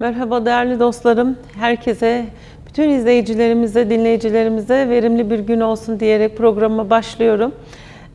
Merhaba değerli dostlarım. Herkese, bütün izleyicilerimize, dinleyicilerimize verimli bir gün olsun diyerek programa başlıyorum.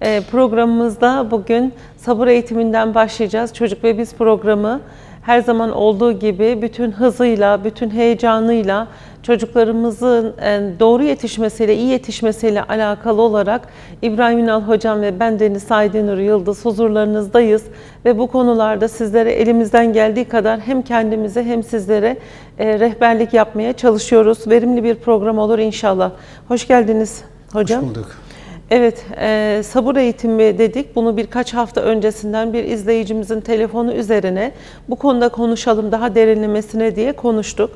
Ee, programımızda bugün sabır eğitiminden başlayacağız. Çocuk ve Biz programı her zaman olduğu gibi bütün hızıyla, bütün heyecanıyla çocuklarımızın e, doğru yetişmesiyle, iyi yetişmesiyle alakalı olarak İbrahim Ünal Hocam ve ben Deniz Saydınur Yıldız huzurlarınızdayız. Ve bu konularda sizlere elimizden geldiği kadar hem kendimize hem sizlere e, rehberlik yapmaya çalışıyoruz. Verimli bir program olur inşallah. Hoş geldiniz hocam. Hoş bulduk. Evet, e, sabır eğitimi dedik. Bunu birkaç hafta öncesinden bir izleyicimizin telefonu üzerine bu konuda konuşalım, daha derinlemesine diye konuştuk.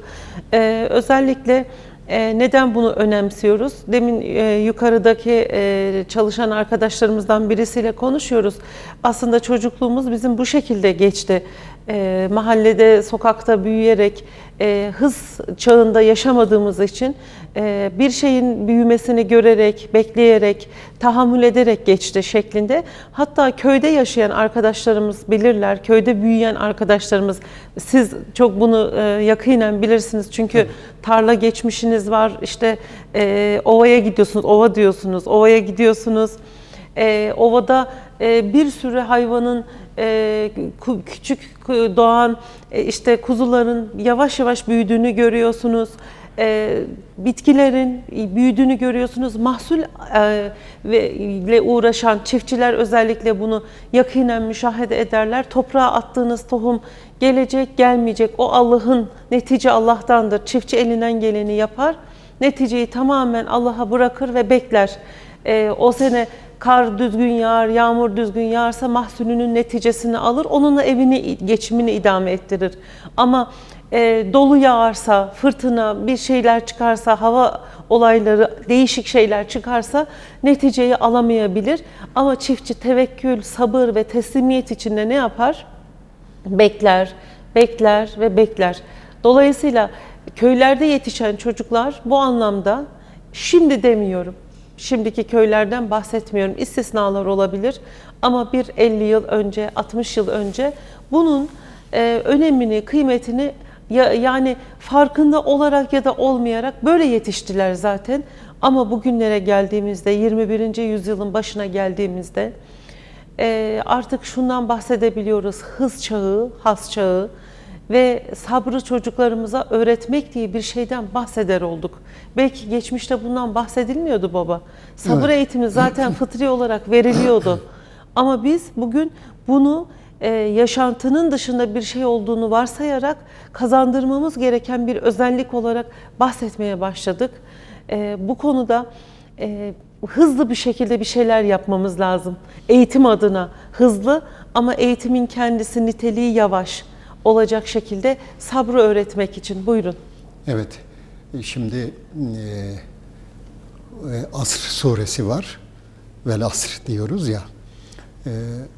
E, özellikle e, neden bunu önemsiyoruz? Demin e, yukarıdaki e, çalışan arkadaşlarımızdan birisiyle konuşuyoruz. Aslında çocukluğumuz bizim bu şekilde geçti. E, mahallede, sokakta büyüyerek, e, hız çağında yaşamadığımız için e, bir şeyin büyümesini görerek, bekleyerek, tahammül ederek geçti şeklinde. Hatta köyde yaşayan arkadaşlarımız bilirler, köyde büyüyen arkadaşlarımız, siz çok bunu e, yakinen bilirsiniz çünkü tarla geçmişiniz var, işte e, ovaya gidiyorsunuz, ova diyorsunuz, ovaya gidiyorsunuz. E, ovada e, bir sürü hayvanın e, küçük doğan e, işte kuzuların yavaş yavaş büyüdüğünü görüyorsunuz. E, bitkilerin büyüdüğünü görüyorsunuz. Mahsul ile uğraşan çiftçiler özellikle bunu yakinen müşahede ederler. Toprağa attığınız tohum gelecek, gelmeyecek. O Allah'ın netice Allah'tandır. Çiftçi elinden geleni yapar. Neticeyi tamamen Allah'a bırakır ve bekler. O sene kar düzgün yağar, yağmur düzgün yağarsa mahsulünün neticesini alır, onunla evini, geçimini idame ettirir. Ama e, dolu yağarsa, fırtına, bir şeyler çıkarsa, hava olayları, değişik şeyler çıkarsa neticeyi alamayabilir. Ama çiftçi tevekkül, sabır ve teslimiyet içinde ne yapar? Bekler, bekler ve bekler. Dolayısıyla köylerde yetişen çocuklar bu anlamda şimdi demiyorum. Şimdiki köylerden bahsetmiyorum. İstisnalar olabilir ama bir 50 yıl önce, 60 yıl önce bunun e, önemini, kıymetini ya, yani farkında olarak ya da olmayarak böyle yetiştiler zaten. Ama bugünlere geldiğimizde, 21. yüzyılın başına geldiğimizde e, artık şundan bahsedebiliyoruz. Hız çağı, has çağı ve sabrı çocuklarımıza öğretmek diye bir şeyden bahseder olduk. Belki geçmişte bundan bahsedilmiyordu baba. Sabır Evet. eğitimi zaten fıtri olarak veriliyordu. Ama biz bugün bunu e, yaşantının dışında bir şey olduğunu varsayarak kazandırmamız gereken bir özellik olarak bahsetmeye başladık. E, bu konuda e, hızlı bir şekilde bir şeyler yapmamız lazım. Eğitim adına hızlı ama eğitimin kendisi niteliği yavaş olacak şekilde sabrı öğretmek için. Buyurun. Evet. Şimdi e, e, Asr suresi var. Vel Asr diyoruz ya. E,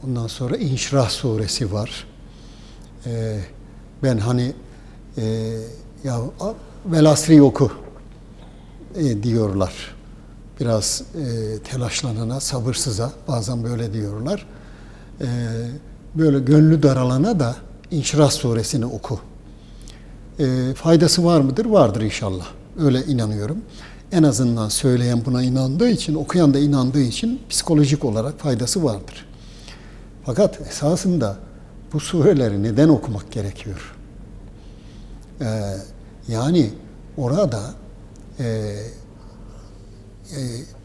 ondan sonra İnşirah suresi var. E, ben hani e, ya Vel Asr'i oku e, diyorlar. Biraz e, telaşlanana, sabırsıza bazen böyle diyorlar. E, böyle gönlü daralana da İnşirah suresini oku. E, faydası var mıdır? Vardır inşallah. Öyle inanıyorum. En azından söyleyen buna inandığı için, okuyan da inandığı için psikolojik olarak faydası vardır. Fakat esasında bu sureleri neden okumak gerekiyor? Ee, yani orada e, e,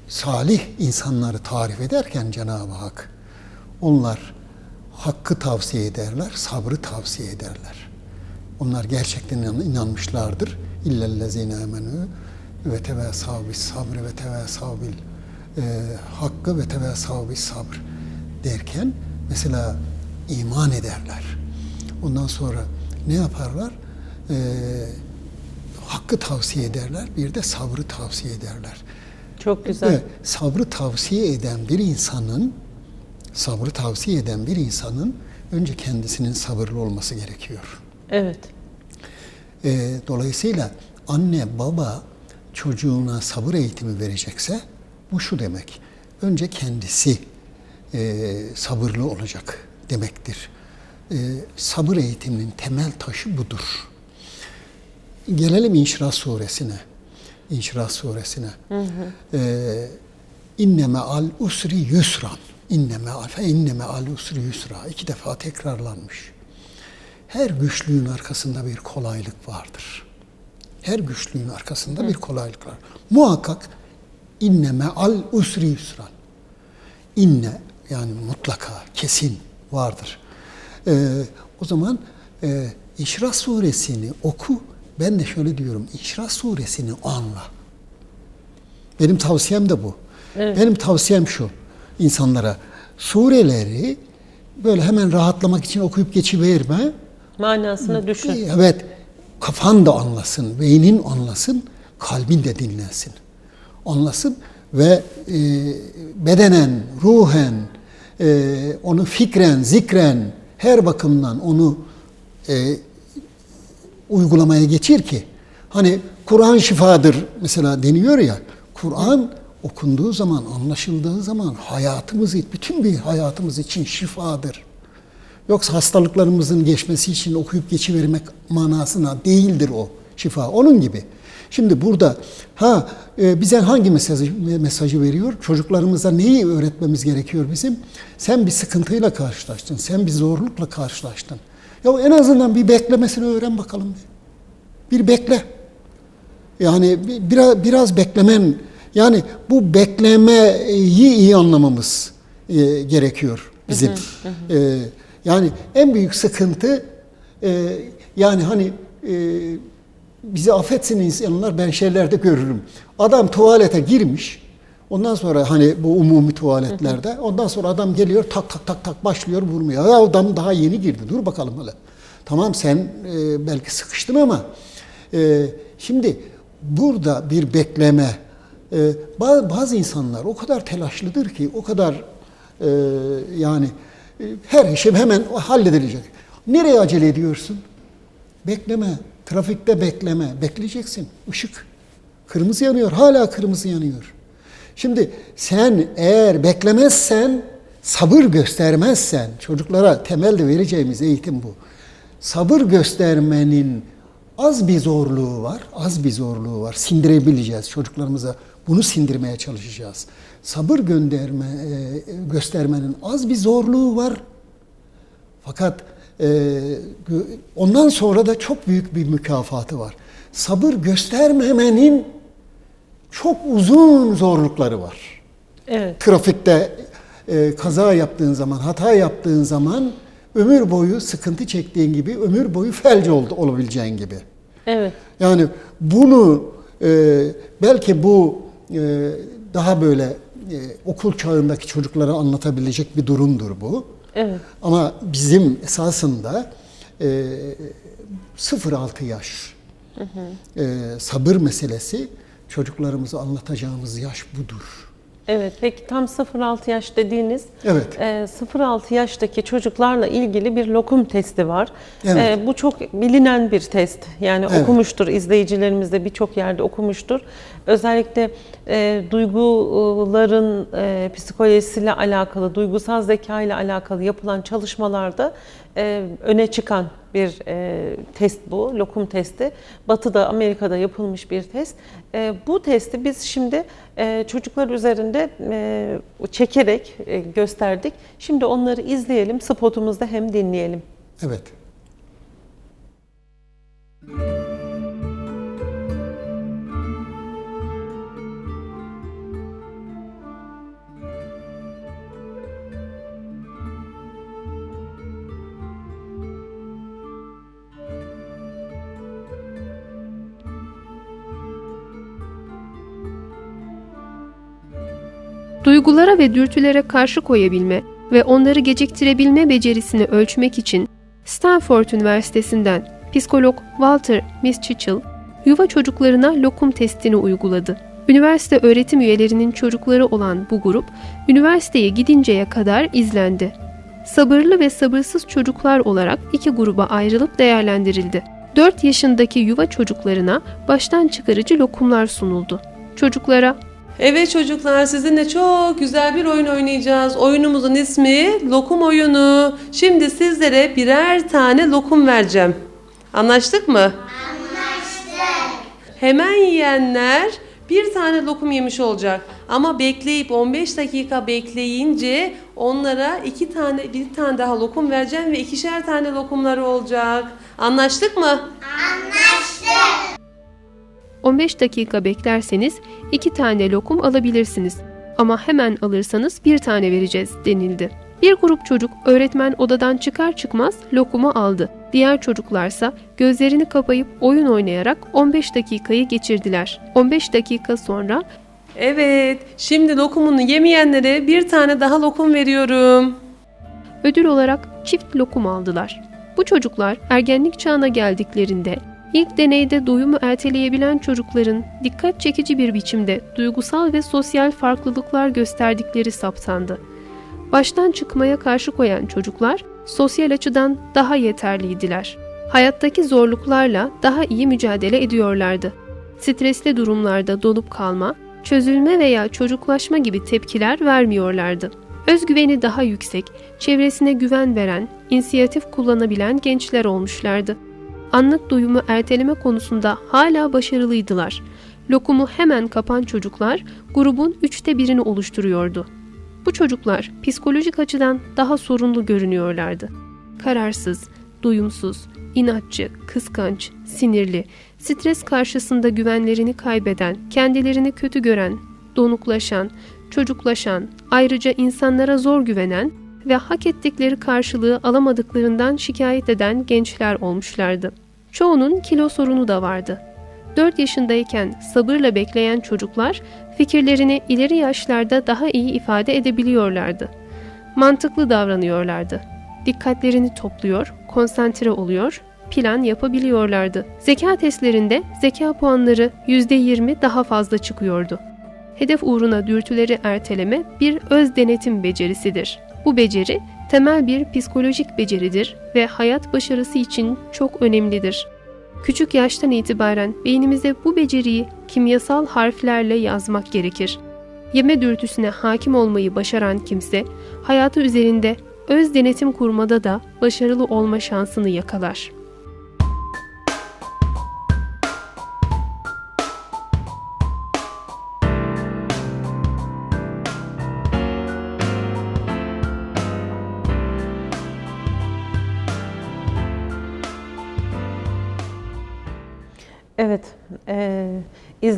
salih insanları tarif ederken Cenab-ı Hak onlar hakkı tavsiye ederler, sabrı tavsiye ederler. Onlar gerçekten inan- inanmışlardır. İllellezine emenü ve tevesav bis sabr ve tevesav bil e, hakkı ve tevesav bis sabr derken mesela iman ederler. Ondan sonra ne yaparlar? E, hakkı tavsiye ederler, bir de sabrı tavsiye ederler. Çok güzel. Ve sabrı tavsiye eden bir insanın sabrı tavsiye eden bir insanın önce kendisinin sabırlı olması gerekiyor. Evet. Ee, dolayısıyla anne baba çocuğuna sabır eğitimi verecekse bu şu demek. Önce kendisi e, sabırlı olacak demektir. E, sabır eğitiminin temel taşı budur. gelelim İnşirah suresine. İnşirah suresine. Ee, inneme al usri yusran. İnneme al fe inneme al usri yusra. İki defa tekrarlanmış. Her güçlüğün arkasında bir kolaylık vardır. Her güçlüğün arkasında bir kolaylık var. Muhakkak inneme al usri yusran. İnne yani mutlaka, kesin vardır. Ee, o zaman e, İşra suresini oku. Ben de şöyle diyorum, İşra suresini anla. Benim tavsiyem de bu. Benim tavsiyem şu insanlara. Sureleri böyle hemen rahatlamak için okuyup geçiverme. Manasını düşün. Evet, kafan da anlasın, beynin anlasın, kalbin de dinlensin. Anlasın ve e, bedenen, ruhen, e, onu fikren, zikren, her bakımdan onu e, uygulamaya geçir ki, hani Kur'an şifadır mesela deniyor ya, Kur'an okunduğu zaman, anlaşıldığı zaman hayatımız, bütün bir hayatımız için şifadır. Yoksa hastalıklarımızın geçmesi için okuyup geçivermek manasına değildir o şifa. Onun gibi. Şimdi burada ha e, bize hangi mesajı mesajı veriyor? Çocuklarımıza neyi öğretmemiz gerekiyor bizim? Sen bir sıkıntıyla karşılaştın, sen bir zorlukla karşılaştın. Ya en azından bir beklemesini öğren bakalım. Bir bekle. Yani bi- biraz biraz beklemen yani bu beklemeyi iyi anlamamız e, gerekiyor bizim. E, yani en büyük sıkıntı e, yani hani e, bizi affetsin insanlar ben şeylerde görürüm. Adam tuvalete girmiş. Ondan sonra hani bu umumi tuvaletlerde ondan sonra adam geliyor tak tak tak tak başlıyor vurmaya. Ya adam daha yeni girdi. Dur bakalım hele. Tamam sen e, belki sıkıştın ama e, şimdi burada bir bekleme e, ba- bazı insanlar o kadar telaşlıdır ki o kadar e, yani e, her işim hemen halledilecek. Nereye acele ediyorsun? Bekleme. Trafikte bekleme. Bekleyeceksin. Işık. Kırmızı yanıyor. Hala kırmızı yanıyor. Şimdi sen eğer beklemezsen, sabır göstermezsen, çocuklara temelde vereceğimiz eğitim bu. Sabır göstermenin az bir zorluğu var, az bir zorluğu var. Sindirebileceğiz çocuklarımıza. Bunu sindirmeye çalışacağız. Sabır gönderme, e, göstermenin az bir zorluğu var. Fakat e, ondan sonra da çok büyük bir mükafatı var. Sabır göstermemenin çok uzun zorlukları var. Evet. Trafikte e, kaza yaptığın zaman, hata yaptığın zaman ömür boyu sıkıntı çektiğin gibi ömür boyu felç oldu olabileceğin gibi. Evet. Yani bunu e, belki bu daha böyle e, okul çağındaki çocuklara anlatabilecek bir durumdur bu. Evet. Ama bizim esasında e, 0-6 yaş e, sabır meselesi çocuklarımıza anlatacağımız yaş budur. Evet, peki tam 0-6 yaş dediğiniz Evet. e, 0-6 yaştaki çocuklarla ilgili bir lokum testi var. Evet. E, bu çok bilinen bir test. Yani Evet. okumuştur, izleyicilerimiz de birçok yerde okumuştur. Özellikle e, duyguların e, psikolojisiyle alakalı, duygusal zeka ile alakalı yapılan çalışmalarda e, öne çıkan bir e, test bu, lokum testi. Batı'da, Amerika'da yapılmış bir test. E, bu testi biz şimdi e, çocuklar üzerinde e, çekerek e, gösterdik. Şimdi onları izleyelim, spotumuzda hem dinleyelim. Evet. Duygulara ve dürtülere karşı koyabilme ve onları geciktirebilme becerisini ölçmek için Stanford Üniversitesi'nden psikolog Walter Mischel yuva çocuklarına lokum testini uyguladı. Üniversite öğretim üyelerinin çocukları olan bu grup üniversiteye gidinceye kadar izlendi. Sabırlı ve sabırsız çocuklar olarak iki gruba ayrılıp değerlendirildi. 4 yaşındaki yuva çocuklarına baştan çıkarıcı lokumlar sunuldu. Çocuklara Evet çocuklar sizinle çok güzel bir oyun oynayacağız. Oyunumuzun ismi lokum oyunu. Şimdi sizlere birer tane lokum vereceğim. Anlaştık mı? Anlaştık. Hemen yiyenler bir tane lokum yemiş olacak. Ama bekleyip 15 dakika bekleyince onlara iki tane bir tane daha lokum vereceğim ve ikişer tane lokumları olacak. Anlaştık mı? 15 dakika beklerseniz 2 tane lokum alabilirsiniz. Ama hemen alırsanız bir tane vereceğiz denildi. Bir grup çocuk öğretmen odadan çıkar çıkmaz lokumu aldı. Diğer çocuklarsa gözlerini kapayıp oyun oynayarak 15 dakikayı geçirdiler. 15 dakika sonra Evet. Şimdi lokumunu yemeyenlere bir tane daha lokum veriyorum. ödül olarak çift lokum aldılar. Bu çocuklar ergenlik çağına geldiklerinde ilk deneyde doyumu erteleyebilen çocukların dikkat çekici bir biçimde duygusal ve sosyal farklılıklar gösterdikleri saptandı. Baştan çıkmaya karşı koyan çocuklar sosyal açıdan daha yeterliydiler. Hayattaki zorluklarla daha iyi mücadele ediyorlardı. Stresli durumlarda donup kalma, çözülme veya çocuklaşma gibi tepkiler vermiyorlardı. Özgüveni daha yüksek, çevresine güven veren, inisiyatif kullanabilen gençler olmuşlardı. Anlık doyumu erteleme konusunda hala başarılıydılar. Lokumu hemen kapan çocuklar grubun üçte birini oluşturuyordu. Bu çocuklar psikolojik açıdan daha sorunlu görünüyorlardı. Kararsız, duyumsuz, inatçı, kıskanç, sinirli, stres karşısında güvenlerini kaybeden, kendilerini kötü gören, donuklaşan, çocuklaşan, ayrıca insanlara zor güvenen ve hak ettikleri karşılığı alamadıklarından şikayet eden gençler olmuşlardı. Çoğunun kilo sorunu da vardı. 4 yaşındayken sabırla bekleyen çocuklar fikirlerini ileri yaşlarda daha iyi ifade edebiliyorlardı. Mantıklı davranıyorlardı. Dikkatlerini topluyor, konsantre oluyor, plan yapabiliyorlardı. Zeka testlerinde zeka puanları %20 daha fazla çıkıyordu. Hedef uğruna dürtüleri erteleme bir öz denetim becerisidir. Bu beceri temel bir psikolojik beceridir ve hayat başarısı için çok önemlidir. Küçük yaştan itibaren beynimize bu beceriyi kimyasal harflerle yazmak gerekir. Yeme dürtüsüne hakim olmayı başaran kimse, hayatı üzerinde öz denetim kurmada da başarılı olma şansını yakalar.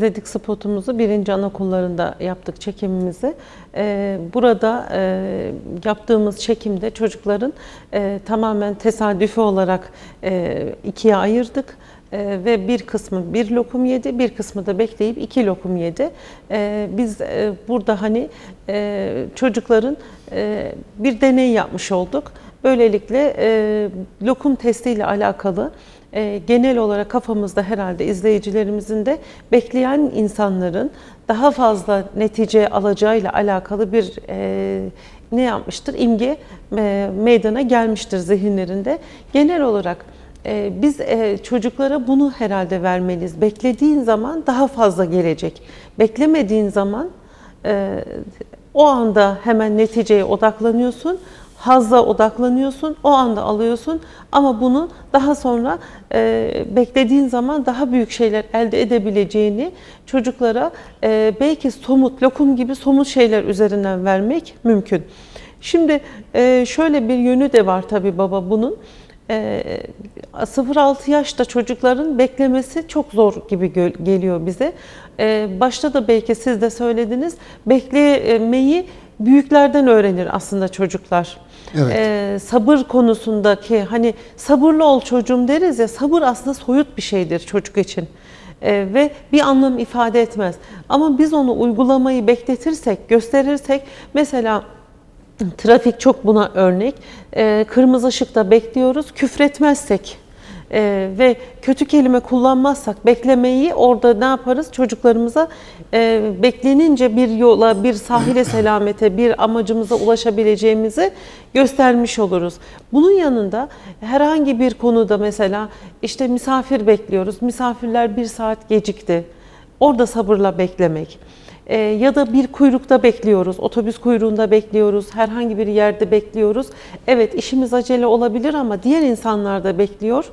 İzledik spotumuzu. Birinci anaokullarında yaptık çekimimizi. E, burada e, yaptığımız çekimde çocukların e, tamamen tesadüfi olarak e, ikiye ayırdık. E, ve bir kısmı bir lokum yedi, bir kısmı da bekleyip iki lokum yedi. E, biz e, burada hani e, çocukların e, bir deney yapmış olduk. Böylelikle e, lokum testiyle alakalı e, genel olarak kafamızda herhalde izleyicilerimizin de bekleyen insanların daha fazla netice alacağıyla alakalı bir e, ne yapmıştır? İmge e, meydana gelmiştir zihinlerinde. Genel olarak e, biz e, çocuklara bunu herhalde vermeliyiz. Beklediğin zaman daha fazla gelecek. Beklemediğin zaman e, o anda hemen neticeye odaklanıyorsun hazza odaklanıyorsun, o anda alıyorsun ama bunu daha sonra e, beklediğin zaman daha büyük şeyler elde edebileceğini çocuklara e, belki somut, lokum gibi somut şeyler üzerinden vermek mümkün. Şimdi e, şöyle bir yönü de var tabii baba bunun. E, 0-6 yaşta çocukların beklemesi çok zor gibi geliyor bize. E, başta da belki siz de söylediniz, beklemeyi büyüklerden öğrenir aslında çocuklar. Evet. Ee, sabır konusundaki hani sabırlı ol çocuğum deriz ya sabır aslında soyut bir şeydir çocuk için. Ee, ve bir anlam ifade etmez. Ama biz onu uygulamayı bekletirsek, gösterirsek mesela trafik çok buna örnek. Ee, kırmızı ışıkta bekliyoruz, küfretmezsek ee, ve kötü kelime kullanmazsak beklemeyi orada ne yaparız? Çocuklarımıza e, beklenince bir yola, bir sahile selamete, bir amacımıza ulaşabileceğimizi göstermiş oluruz. Bunun yanında herhangi bir konuda mesela işte misafir bekliyoruz. Misafirler bir saat gecikti. Orada sabırla beklemek. Ee, ya da bir kuyrukta bekliyoruz, otobüs kuyruğunda bekliyoruz, herhangi bir yerde bekliyoruz. Evet işimiz acele olabilir ama diğer insanlar da bekliyor.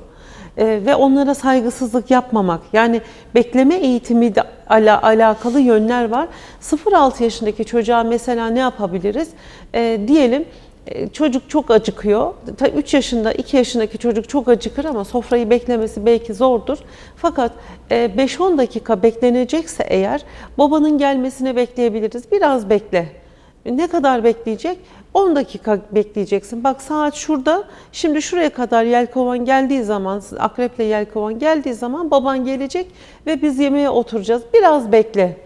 E, ve onlara saygısızlık yapmamak. Yani bekleme eğitimi de ala, alakalı yönler var. 0-6 yaşındaki çocuğa mesela ne yapabiliriz? E, diyelim e, çocuk çok acıkıyor. 3 yaşında, 2 yaşındaki çocuk çok acıkır ama sofrayı beklemesi belki zordur. Fakat e, 5-10 dakika beklenecekse eğer babanın gelmesini bekleyebiliriz. Biraz bekle. Ne kadar bekleyecek? 10 dakika bekleyeceksin. Bak saat şurada. Şimdi şuraya kadar yelkovan geldiği zaman, akreple yelkovan geldiği zaman baban gelecek ve biz yemeğe oturacağız. Biraz bekle.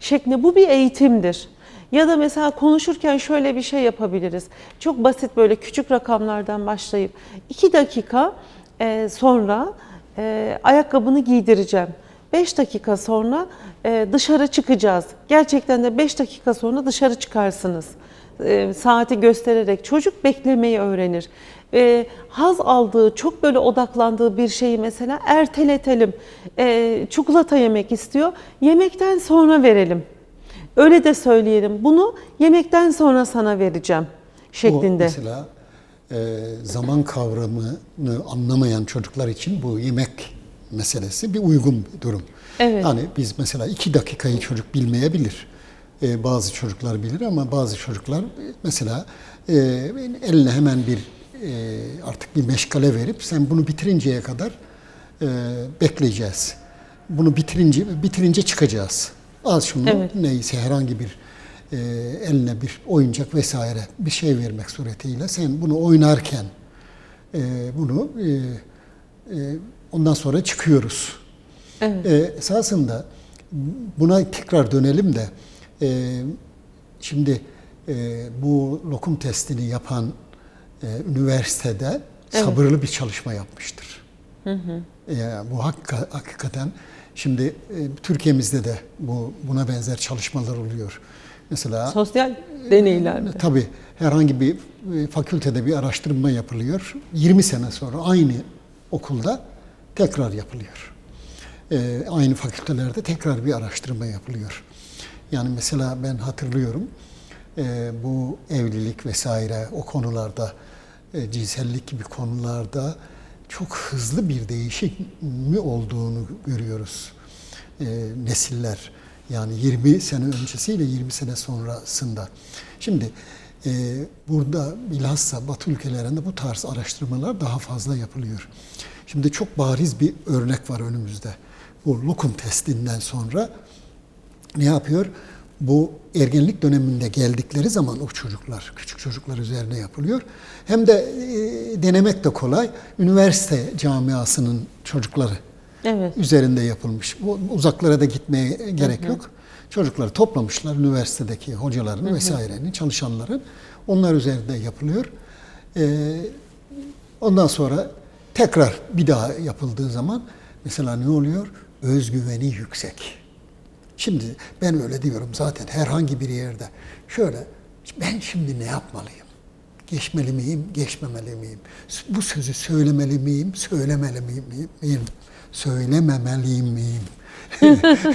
Şeklinde bu bir eğitimdir. Ya da mesela konuşurken şöyle bir şey yapabiliriz. Çok basit böyle küçük rakamlardan başlayıp 2 dakika e, sonra e, ayakkabını giydireceğim. 5 dakika sonra e, dışarı çıkacağız. Gerçekten de 5 dakika sonra dışarı çıkarsınız. E, saati göstererek çocuk beklemeyi öğrenir. E, haz aldığı, çok böyle odaklandığı bir şeyi mesela erteletelim. E, çikolata yemek istiyor. Yemekten sonra verelim. Öyle de söyleyelim. Bunu yemekten sonra sana vereceğim Bu şeklinde. mesela e, zaman kavramını anlamayan çocuklar için bu yemek meselesi bir uygun bir durum. Evet. Yani biz mesela iki dakikayı çocuk bilmeyebilir. E, bazı çocuklar bilir ama bazı çocuklar mesela e, eline hemen bir e, artık bir meşgale verip sen bunu bitirinceye kadar e, bekleyeceğiz. Bunu bitirince bitirince çıkacağız. Al şunu Evet. neyse herhangi bir e, eline bir oyuncak vesaire bir şey vermek suretiyle sen bunu oynarken e, bunu e, ondan sonra çıkıyoruz. Evet. E, esasında buna tekrar dönelim de e, şimdi e, bu lokum testini yapan e, üniversitede sabırlı bir çalışma yapmıştır. E, bu hakika, hakikaten şimdi e, Türkiye'mizde de bu buna benzer çalışmalar oluyor. Mesela Sosyal deneyler mi? Tabii herhangi bir e, fakültede bir araştırma yapılıyor. 20 sene sonra aynı okulda tekrar yapılıyor. E, aynı fakültelerde tekrar bir araştırma yapılıyor. Yani mesela ben hatırlıyorum e, bu evlilik vesaire o konularda e, cinsellik gibi konularda çok hızlı bir değişim mi olduğunu görüyoruz e, nesiller. Yani 20 sene öncesiyle 20 sene sonrasında. Şimdi e, burada bilhassa Batı ülkelerinde bu tarz araştırmalar daha fazla yapılıyor. Şimdi çok bariz bir örnek var önümüzde. Bu lokum testinden sonra ne yapıyor? Bu ergenlik döneminde geldikleri zaman o çocuklar, küçük çocuklar üzerine yapılıyor. Hem de e, denemek de kolay. Üniversite camiasının çocukları Evet. üzerinde yapılmış. Bu uzaklara da gitmeye gerek yok. Çocukları toplamışlar üniversitedeki hocaların vesairenin, çalışanların. Onlar üzerinde yapılıyor. Ee, ondan sonra tekrar bir daha yapıldığı zaman mesela ne oluyor? Özgüveni yüksek. Şimdi ben öyle diyorum zaten herhangi bir yerde. Şöyle ben şimdi ne yapmalıyım? Geçmeli miyim, geçmemeli miyim? Bu sözü söylemeli miyim, söylemeli miyim? miyim? Söylememeliyim miyim?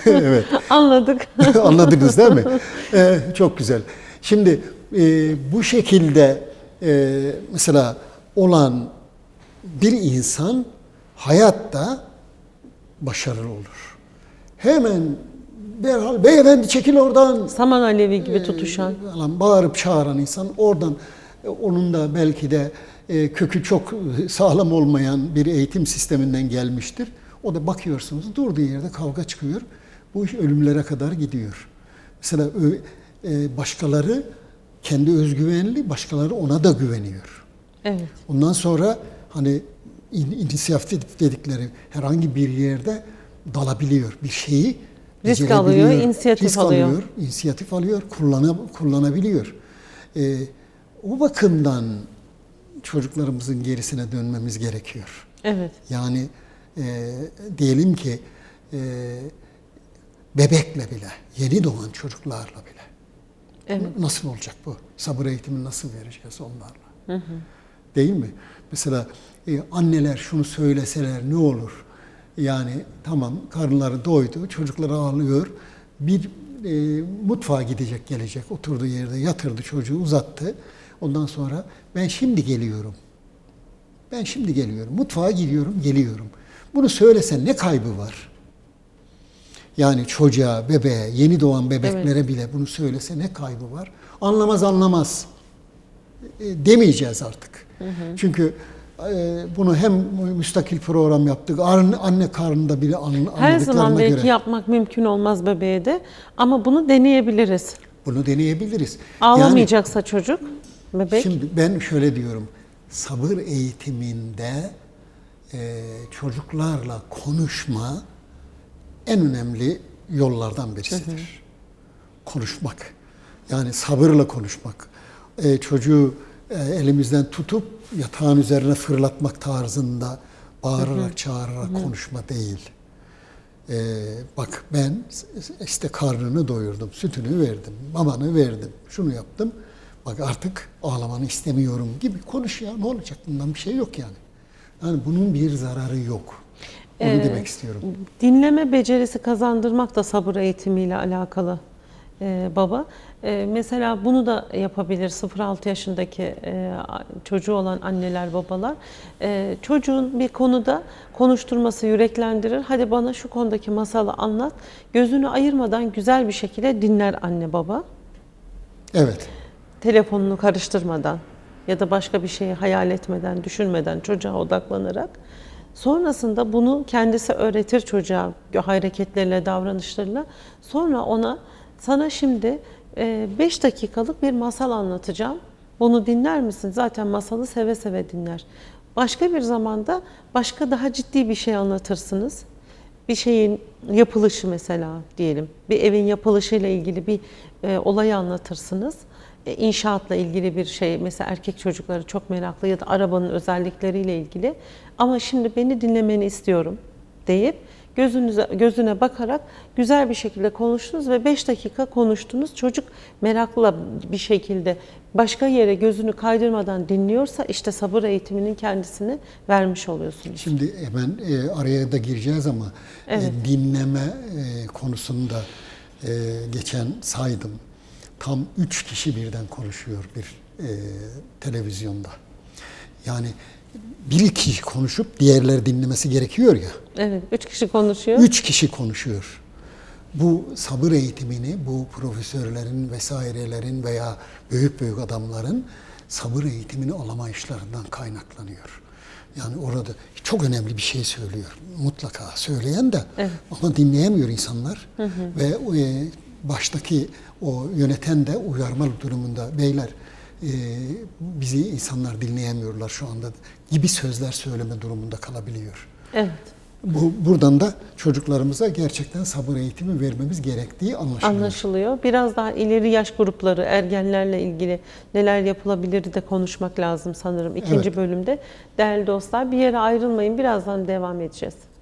Evet. Anladık. Anladınız değil mi? Ee, çok güzel. Şimdi e, bu şekilde e, mesela olan bir insan hayatta başarılı olur. Hemen derhal beyefendi çekil oradan Saman alevi gibi tutuşan. falan bağırıp çağıran insan oradan e, onun da belki de e, kökü çok sağlam olmayan bir eğitim sisteminden gelmiştir. O da bakıyorsunuz durduğu yerde kavga çıkıyor. Bu iş ölümlere kadar gidiyor. Mesela e, başkaları kendi özgüvenli, başkaları ona da güveniyor. Evet. Ondan sonra hani in, inisiyatif dedikleri herhangi bir yerde dalabiliyor. Bir şeyi Risk alıyor, inisiyatif risk alıyor. alıyor, inisiyatif alıyor, kullana, kullanabiliyor. Ee, o bakımdan çocuklarımızın gerisine dönmemiz gerekiyor. Evet. Yani e, diyelim ki e, bebekle bile, yeni doğan çocuklarla bile. Evet. Nasıl olacak bu? Sabır eğitimi nasıl vereceğiz onlarla? Değil mi? Mesela e, anneler şunu söyleseler ne olur? Yani tamam karınları doydu, çocuklar ağlıyor. Bir e, mutfağa gidecek gelecek, oturduğu yerde yatırdı çocuğu uzattı. Ondan sonra ben şimdi geliyorum. Ben şimdi geliyorum. Mutfağa gidiyorum, geliyorum. Bunu söylesen ne kaybı var? Yani çocuğa, bebeğe, yeni doğan bebeklere bile bunu söylese ne kaybı var? Anlamaz anlamaz. E, demeyeceğiz artık. Çünkü e, bunu hem müstakil program yaptık, anne, karnında bile an, Her zaman anladıklarına belki göre yapmak mümkün olmaz bebeğe de ama bunu deneyebiliriz. bunu deneyebiliriz. Ağlamayacaksa çocuk, bebek. Şimdi ben şöyle diyorum, sabır eğitiminde e, çocuklarla konuşma en önemli yollardan birisidir. Konuşmak. Yani sabırla konuşmak. E, çocuğu e, elimizden tutup yatağın üzerine fırlatmak tarzında bağırarak çağırarak konuşma değil. E, bak ben işte karnını doyurdum, sütünü verdim, mamanı verdim, şunu yaptım. Bak artık ağlamanı istemiyorum gibi konuş ya ne olacak bundan bir şey yok yani. Yani bunun bir zararı yok. Onu Ee, demek istiyorum. Dinleme becerisi kazandırmak da sabır eğitimiyle alakalı ee, baba. Ee, mesela bunu da yapabilir 0-6 yaşındaki e, çocuğu olan anneler babalar. Ee, çocuğun bir konuda konuşturması yüreklendirir. Hadi bana şu konudaki masalı anlat. Gözünü ayırmadan güzel bir şekilde dinler anne baba. Evet. telefonunu karıştırmadan ya da başka bir şeyi hayal etmeden, düşünmeden çocuğa odaklanarak sonrasında bunu kendisi öğretir çocuğa hareketleriyle, davranışlarıyla. Sonra ona sana şimdi 5 dakikalık bir masal anlatacağım. Bunu dinler misin? Zaten masalı seve seve dinler. Başka bir zamanda başka daha ciddi bir şey anlatırsınız bir şeyin yapılışı mesela diyelim. Bir evin yapılışıyla ilgili bir e, olayı anlatırsınız. E, inşaatla ilgili bir şey mesela erkek çocukları çok meraklı ya da arabanın özellikleriyle ilgili. Ama şimdi beni dinlemeni istiyorum deyip gözünüze gözüne bakarak güzel bir şekilde konuştunuz ve 5 dakika konuştunuz. Çocuk meraklı bir şekilde başka yere gözünü kaydırmadan dinliyorsa işte sabır eğitiminin kendisini vermiş oluyorsunuz. Şimdi hemen e, araya da gireceğiz ama e, dinleme e, konusunda e, geçen saydım. Tam üç kişi birden konuşuyor bir e, televizyonda. Yani bir kişi konuşup diğerleri dinlemesi gerekiyor ya. Evet, üç kişi konuşuyor. Üç kişi konuşuyor. Bu sabır eğitimini bu profesörlerin vesairelerin veya büyük büyük adamların sabır eğitimini alamayışlarından kaynaklanıyor. Yani orada çok önemli bir şey söylüyor. Mutlaka söyleyen de ama dinleyemiyor insanlar. Ve o, e, baştaki o yöneten de uyarma durumunda beyler e, bizi insanlar dinleyemiyorlar şu anda gibi sözler söyleme durumunda kalabiliyor. Evet. Bu, buradan da çocuklarımıza gerçekten sabır eğitimi vermemiz gerektiği anlaşılıyor. Anlaşılıyor. Biraz daha ileri yaş grupları, ergenlerle ilgili neler yapılabilir de konuşmak lazım sanırım ikinci Evet. bölümde. Değerli dostlar bir yere ayrılmayın. Birazdan devam edeceğiz.